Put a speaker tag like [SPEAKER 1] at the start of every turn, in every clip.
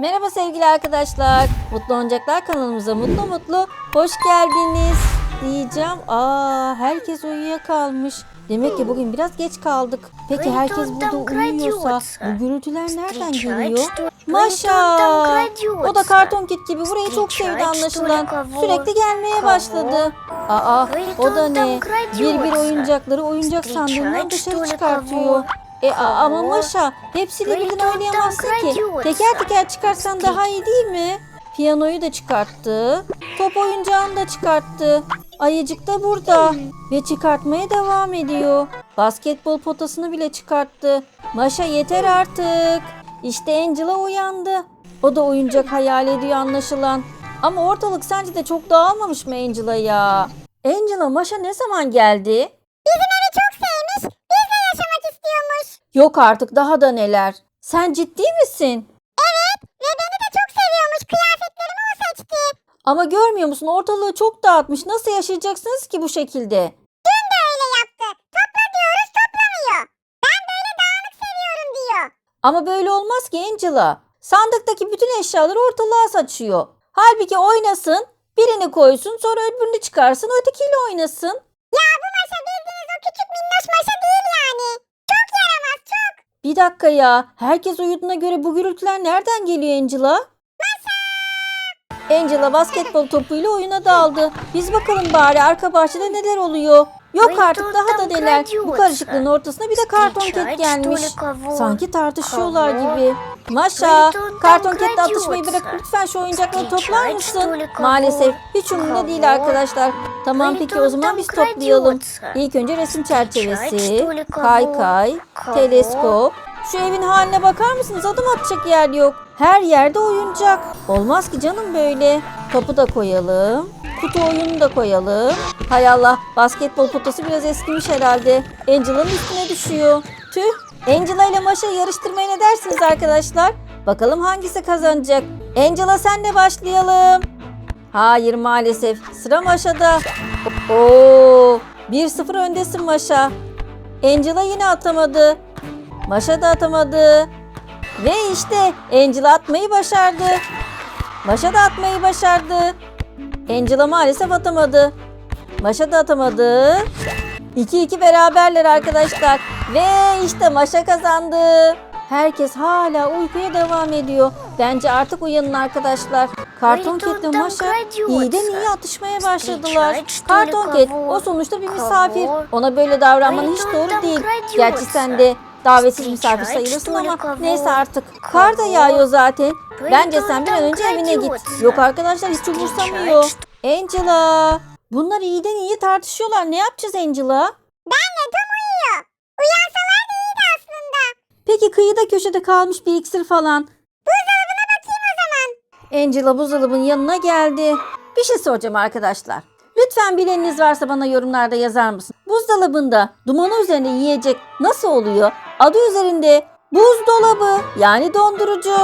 [SPEAKER 1] Merhaba sevgili arkadaşlar. Mutlu Oyuncaklar kanalımıza mutlu mutlu hoş geldiniz diyeceğim. Aa herkes uyuyakalmış. Demek ki bugün biraz geç kaldık. Peki herkes burada uyuyorsa bu gürültüler nereden geliyor? Maşa! O da karton kit gibi burayı çok sevdi anlaşılan. Sürekli gelmeye başladı. Aa o da ne? Bir bir oyuncakları oyuncak sandığından dışarı çıkartıyor. E a- ama Maşa hepsiyle birden oynayamazsın ki. Teker teker çıkarsan daha iyi değil mi? Piyanoyu da çıkarttı. Top oyuncağını da çıkarttı. Ayıcık da burada. Ve çıkartmaya devam ediyor. Basketbol potasını bile çıkarttı. Maşa yeter artık. İşte Angela uyandı. O da oyuncak hayal ediyor anlaşılan. Ama ortalık sence de çok dağılmamış mı Angela ya? Angela Maşa ne zaman geldi?
[SPEAKER 2] çok
[SPEAKER 1] Yok artık daha da neler. Sen ciddi misin?
[SPEAKER 2] Ve beni de çok seviyormuş, kıyafetlerimi o seçti.
[SPEAKER 1] Ama görmüyor musun ortalığı çok dağıtmış. Nasıl yaşayacaksınız ki bu şekilde?
[SPEAKER 2] Dün de öyle yaptı. Topla diyoruz, toplamıyor. Ben böyle dağınık seviyorum diyor.
[SPEAKER 1] Ama böyle olmaz ki Angela. Sandıktaki bütün eşyaları ortalığa saçıyor. Halbuki oynasın, birini koysun, sonra öbürünü çıkarsın, ötekiyle oynasın.
[SPEAKER 2] Ya bu maşa bildiğiniz o küçük minnoş maşa değil yani.
[SPEAKER 1] Bir dakika ya, herkes uyuduğuna göre bu gürültüler nereden geliyor Angela? Angela basketbol topuyla oyuna daldı. Biz bakalım bari arka bahçede neler oluyor. Yok artık daha da neler. Bu karışıklığın ortasına bir de karton ket gelmiş. Sanki tartışıyorlar gibi. Maşa, karton ketle atışmayı bırakıp lütfen şu oyuncakları toplar mısın? Maalesef hiç umurumda değil arkadaşlar. Tamam peki o zaman biz toplayalım. İlk önce resim çerçevesi, kaykay, teleskop. Şu evin haline bakar mısınız? Adım atacak yer yok. Her yerde oyuncak. Olmaz ki canım böyle. Topu da koyalım. Kutu oyunu da koyalım. Hay Allah basketbol potası biraz eskimiş herhalde. Angela'nın üstüne düşüyor. Tüh. Angela ile Maşa yarıştırmaya ne dersiniz arkadaşlar? Bakalım hangisi kazanacak? Angela senle başlayalım. Hayır maalesef. Sıra Maşa'da. Oo, 1-0 öndesin Maşa. Angela yine atamadı. Maşa da atamadı. Ve işte Angela atmayı başardı. Maşa da atmayı başardı. Angela maalesef atamadı. Maşa da atamadı. 2-2 beraberler arkadaşlar. Ve işte Maşa kazandı. Herkes hala uykuya devam ediyor. Bence artık uyanın arkadaşlar. Karton Cat'le Maşa iyiden iyi atışmaya başladılar. Karton Cat o sonuçta bir misafir. Ona böyle davranman hiç doğru değil. Gerçi sen de davetsiz misafir sayılırsın ama neyse artık. Kar da yağıyor zaten. Bence sen bir an önce evine git. Yok arkadaşlar hiç umursamıyor. Angela. Bunlar iyiden iyi tartışıyorlar. Ne yapacağız Angela?
[SPEAKER 2] Benle Tom uyuyor. Uyansalar da iyiydi aslında.
[SPEAKER 1] Peki kıyıda köşede kalmış bir iksir falan.
[SPEAKER 2] Buzdolabına bakayım o zaman.
[SPEAKER 1] Angela buzdolabının yanına geldi. Bir şey soracağım arkadaşlar. Lütfen bileniniz varsa bana yorumlarda yazar mısın? Buzdolabında dumanı üzerine yiyecek nasıl oluyor? Adı üzerinde buzdolabı yani dondurucu.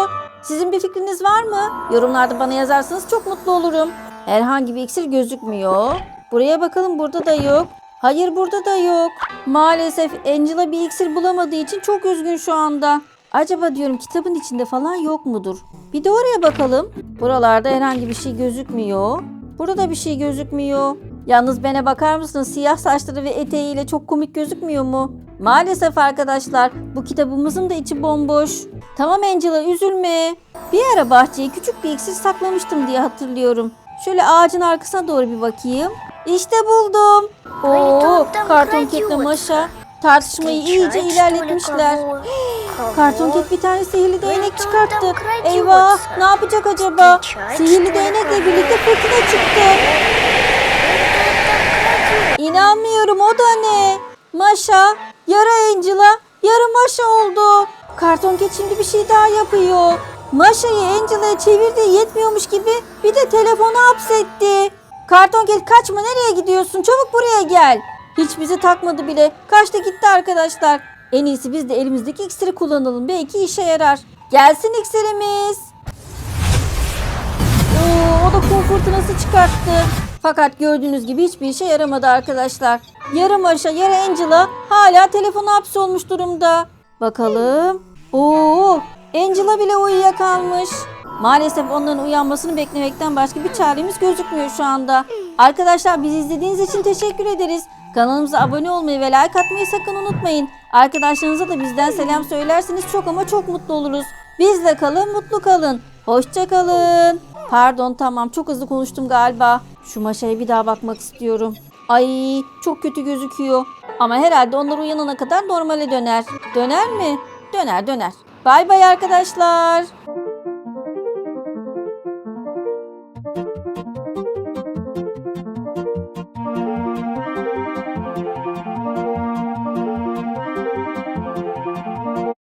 [SPEAKER 1] Sizin bir fikriniz var mı? Yorumlarda bana yazarsanız çok mutlu olurum. Herhangi bir iksir gözükmüyor. Buraya bakalım burada da yok. Hayır burada da yok. Maalesef Angela bir iksir bulamadığı için çok üzgün şu anda. Acaba diyorum kitabın içinde falan yok mudur? Bir de oraya bakalım. Buralarda herhangi bir şey gözükmüyor. Burada da bir şey gözükmüyor. Yalnız bana bakar mısınız? Siyah saçları ve eteğiyle çok komik gözükmüyor mu? Maalesef arkadaşlar bu kitabımızın da içi bomboş. Tamam Angela üzülme. Bir ara bahçeye küçük bir iksir saklamıştım diye hatırlıyorum. Şöyle ağacın arkasına doğru bir bakayım. İşte buldum. Oo, karton ketle maşa. Tartışmayı iyice ilerletmişler. Karton ket bir tane sihirli değnek çıkarttı. Eyvah ne yapacak acaba? Sihirli değnekle birlikte fırtına çıktı. İnanmıyorum o da ne? Maşa, yarı Angela, yarı Maşa oldu. Karton ket şimdi bir şey daha yapıyor. Maşa'yı Angela'ya çevirdiği yetmiyormuş gibi bir de telefonu hapsetti. Karton ket kaçma nereye gidiyorsun? Çabuk buraya gel. Hiç bizi takmadı bile. Kaçtı gitti arkadaşlar. En iyisi biz de elimizdeki iksiri kullanalım. Belki işe yarar. Gelsin iksirimiz. Oo, o da kum fırtınası çıkarttı. Fakat gördüğünüz gibi hiçbir işe yaramadı arkadaşlar. Yarı Maşa, yarı Angela hala telefona hapsolmuş durumda. Bakalım. Oo, Angela bile uyuyakalmış. Maalesef onların uyanmasını beklemekten başka bir çaremiz gözükmüyor şu anda. Arkadaşlar bizi izlediğiniz için teşekkür ederiz. Kanalımıza abone olmayı ve like atmayı sakın unutmayın. Arkadaşlarınıza da bizden selam söylerseniz çok ama çok mutlu oluruz. Bizle kalın, mutlu kalın. Hoşça kalın. Pardon tamam çok hızlı konuştum galiba. Şu maşaya bir daha bakmak istiyorum. Ay çok kötü gözüküyor. Ama herhalde onlar uyanana kadar normale döner. Döner mi? Döner döner. Bay bay arkadaşlar.